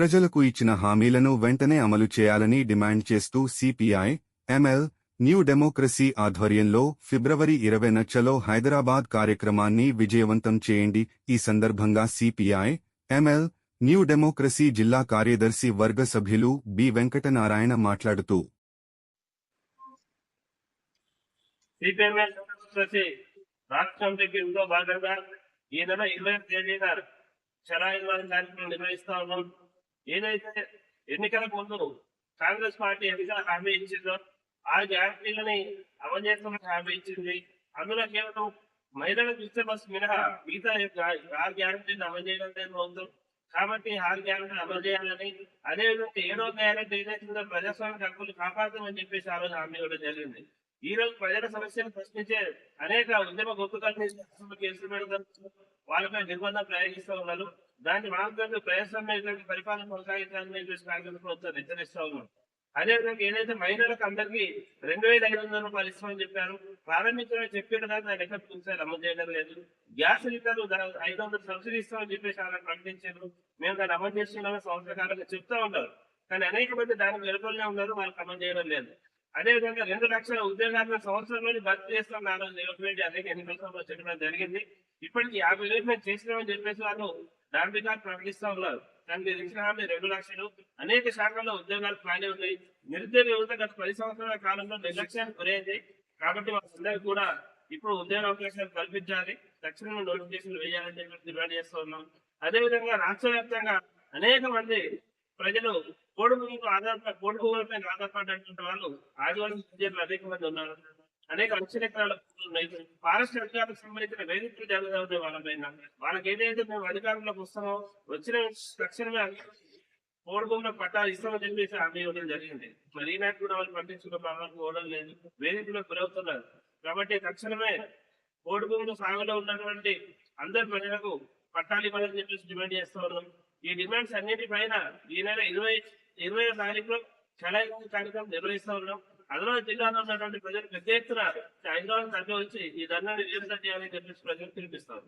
ప్రజలకు ఇచ్చిన హామీలను వెంటనే అమలు చేయాలని డిమాండ్ చేస్తూ సిపిఐ ఎంఎల్ న్యూ డెమోక్రసీ ఆధ్వర్యంలో ఫిబ్రవరి ఇరవై నచ్చలో హైదరాబాద్ కార్యక్రమాన్ని విజయవంతం చేయండి. ఈ సందర్భంగా సిపిఐ ఎంఎల్ న్యూ డెమోక్రసీ జిల్లా కార్యదర్శి వర్గ సభ్యులు బి వెంకటనారాయణ మాట్లాడుతూ రాష్ట్రం దగ్గరలో భాగంగా ఈ నెల ఇరవై తేదీన చలాయివారి కార్యక్రమం నిర్వహిస్తా ఉన్నాం. ఏదైతే ఎన్నికలకు ముందు కాంగ్రెస్ పార్టీ ఎన్నికల హామీ ఇచ్చిందో ఆ గ్యారంటీలని అమలు చేస్తామని హామీ ఇచ్చింది. అందులో కేవలం మహిళలకు ఇస్తే బస్ మినహా మిగతా యొక్క ఆరు గ్యారంటీని అమలు చేయడం లేదు కాబట్టి ఆరు గ్యారంటీని అమలు చేయాలని అదేవిధంగా ఏడో గ్యారంటీ ఏదైతే ప్రజాస్వామ్య హక్కులు కాపాడతామని చెప్పేసి ఆ రోజు హామీ ఇవ్వడం జరిగింది. ఈ రోజు ప్రజల సమస్యను ప్రశ్నించే అనేక ఉద్యమ గొప్పకాలను కేసులు పెడతారు. వాళ్ళపై నిర్బంధం ప్రయోగిస్తూ ఉన్నారు. దాన్ని మార్గంలో ప్రజాస్వామ్య పరిపాలన కొనసాగించాలని చెప్పేసి కాంగ్రెస్ ప్రభుత్వం హెచ్చరిస్తూ ఉన్నారు. అదేవిధంగా ఏదైతే మహిళలకు అందరికీ రెండు వేల ఐదు వందల రూపాయలు ఇస్తామని చెప్పారు ప్రారంభించడం చెప్పిన కానీ దాన్ని ఎక్కడ చూసారు అమలు చేయడం లేదు. గ్యాస్ సిలిండర్ ఐదు వందలు సబ్సిడీ ఇస్తామని చెప్పేసి అలా ప్రకటించారు. మేము దాన్ని అమలు చేస్తున్నామని సంవత్సర కాలంగా చెప్తా ఉన్నారు. కానీ అనేక మంది దానికి వెలుపలనే ఉన్నారు వాళ్ళకి అమలు చేయడం లేదు. అదే విధంగా రెండు లక్షల ఉద్యోగాలను సంవత్సరంలో భర్తీ చేస్తాం ఆ అనేక చెప్పడం జరిగింది. ఇప్పటికి యాభై వేలు మేము చేసినామని చెప్పేసి వాళ్ళు దాని రికార్డు ప్రకటిస్తా ఉన్నారు. దానికి ఇచ్చిన హామీ రెండు లక్షలు. అనేక శాఖల్లో ఉద్యోగాలు ఖాళీ ఉన్నాయి. నిరుద్యోగ యువత గత పది సంవత్సరాల కాలంలో నిర్లక్ష్యానికి గురైంది. కాబట్టి వాళ్ళందరికీ కూడా ఇప్పుడు ఉద్యోగ అవకాశాలు కల్పించాలి. తక్షణమే నోటిఫికేషన్ వేయాలని చెప్పి డిమాండ్ చేస్తూ ఉన్నాం. అదేవిధంగా రాష్ట్ర వ్యాప్తంగా అనేక మంది ప్రజలు కోడి భూమికి ఆధారపడి కోడి ఆధారపడినటువంటి వాళ్ళు ఆదివాసీ విద్యార్థులు అనేక మంది ఉన్నారు. అనేక లక్షల ఎకరాల ఫారెస్ట్ అధికారులకు సంబంధించిన వేదికలు జరుగుతాయి వాళ్ళపైన వాళ్ళకి ఏదైతే మేము అధికారంలోకి వస్తామో వచ్చిన తక్షణమే కోడి పట్టాలు ఇస్తామని చెప్పేసి హామీ ఇవ్వడం జరిగింది. మరి ఈనాటి కూడా వాళ్ళు పట్టించుకున్న భాగానికి ఇవ్వడం లేదు. వేదికలో గురవుతున్నారు. కాబట్టి తక్షణమే కోడుభూములు సాగులో ఉన్నటువంటి అందరి ప్రజలకు పట్టాలు ఇవ్వాలని చెప్పేసి డిమాండ్ చేస్తూ ఉన్నాం. ఈ డిమాండ్స్ అన్నిటిపైన ఈ నెల ఇరవై ఇరవై తారీఖులో చలాయి కార్యక్రమం నిర్వహిస్తూ ఉన్నాం. ఆదిలాబాద్ జిల్లాలో ఉన్నటువంటి ప్రజలు పెద్ద ఎత్తున హైదరాబాద్ తరలి వచ్చి ఈ ధర్నాన్ని విజయవంతం చేయాలని చెప్పేసి ప్రజలు పిలిపిస్తారు